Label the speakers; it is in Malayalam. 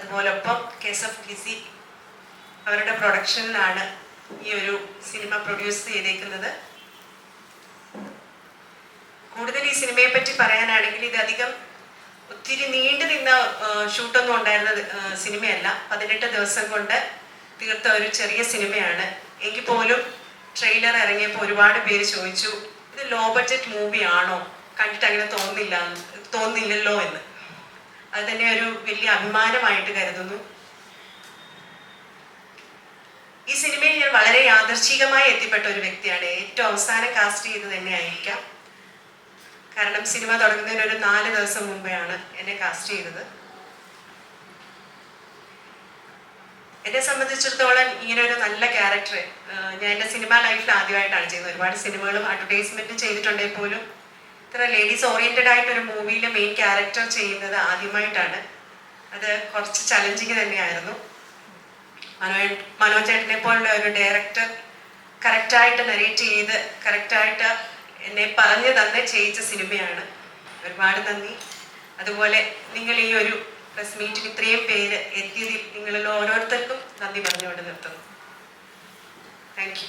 Speaker 1: അതുപോലെ കേസ് എഫ് ലിസി അവരുടെ പ്രൊഡക്ഷനിലാണ് ഈ ഒരു സിനിമ പ്രൊഡ്യൂസ് ചെയ്തേക്കുന്നത്. കൂടുതൽ ഈ സിനിമയെ പറ്റി പറയാനാണെങ്കിൽ ഇത് അധികം ഒത്തിരി നീണ്ടു നിന്ന ഷൂട്ടൊന്നും ഉണ്ടായിരുന്ന സിനിമയല്ല. പതിനെട്ട് ദിവസം കൊണ്ട് തീർത്ത ഒരു ചെറിയ സിനിമയാണ്. എങ്കിൽ പോലും ട്രെയിലർ ഇറങ്ങിയപ്പോൾ ഒരുപാട് പേര് ചോദിച്ചു ഇത് ലോ ബഡ്ജറ്റ് മൂവി ആണോ കണ്ടിട്ട് അങ്ങനെ തോന്നില്ല തോന്നില്ലല്ലോ എന്ന്. അത് തന്നെ ഒരു വലിയ അഭിമാനമായിട്ട് കരുതുന്നു. ഈ സിനിമയിൽ ഞാൻ വളരെ യാദർശികമായി എത്തിപ്പെട്ട ഒരു വ്യക്തിയാണ്. ഏറ്റവും അവസാനം കാസ്റ്റ് ചെയ്ത് തന്നെ ആയിരിക്കാം. കാരണം സിനിമ തുടങ്ങുന്നതിന് ഒരു നാല് ദിവസം മുമ്പെയാണ് എന്നെ കാസ്റ്റ് ചെയ്തത്. എന്നെ സംബന്ധിച്ചിടത്തോളം ഇങ്ങനെ ഒരു നല്ല ക്യാരക്ടർ ഞാൻ എന്റെ സിനിമ ലൈഫിൽ ആദ്യമായിട്ടാണ് ചെയ്യുന്നത്. ഒരുപാട് സിനിമകളും അഡ്വർടൈസ്മെന്റും ചെയ്തിട്ടുണ്ടെങ്കിൽ പോലും ഇത്ര ലേഡീസ് ഓറിയന്റഡ് ആയിട്ട് ഒരു മൂവിയിൽ മെയിൻ ക്യാരക്ടർ ചെയ്യുന്നത് ആദ്യമായിട്ടാണ്. അത് കുറച്ച് ചലഞ്ചിങ് തന്നെയായിരുന്നു. മനോ മനോജ് ചേട്ടനെ പോലുള്ള ഒരു ഡയറക്ടർ കറക്റ്റായിട്ട് നരേറ്റ് ചെയ്ത് കറക്റ്റായിട്ട് എന്നെ പറഞ്ഞു തന്ന് ചെയ്യിച്ച സിനിമയാണ്. ഒരുപാട് നന്ദി. അതുപോലെ നിങ്ങൾ ഈ ഒരു പ്രസ് മീറ്റിൽ ഇത്രയും പേര് എത്തിയതിൽ നിങ്ങളിൽ ഓരോരുത്തർക്കും നന്ദി പറഞ്ഞുകൊണ്ട് നിർത്തുന്നു. Thank you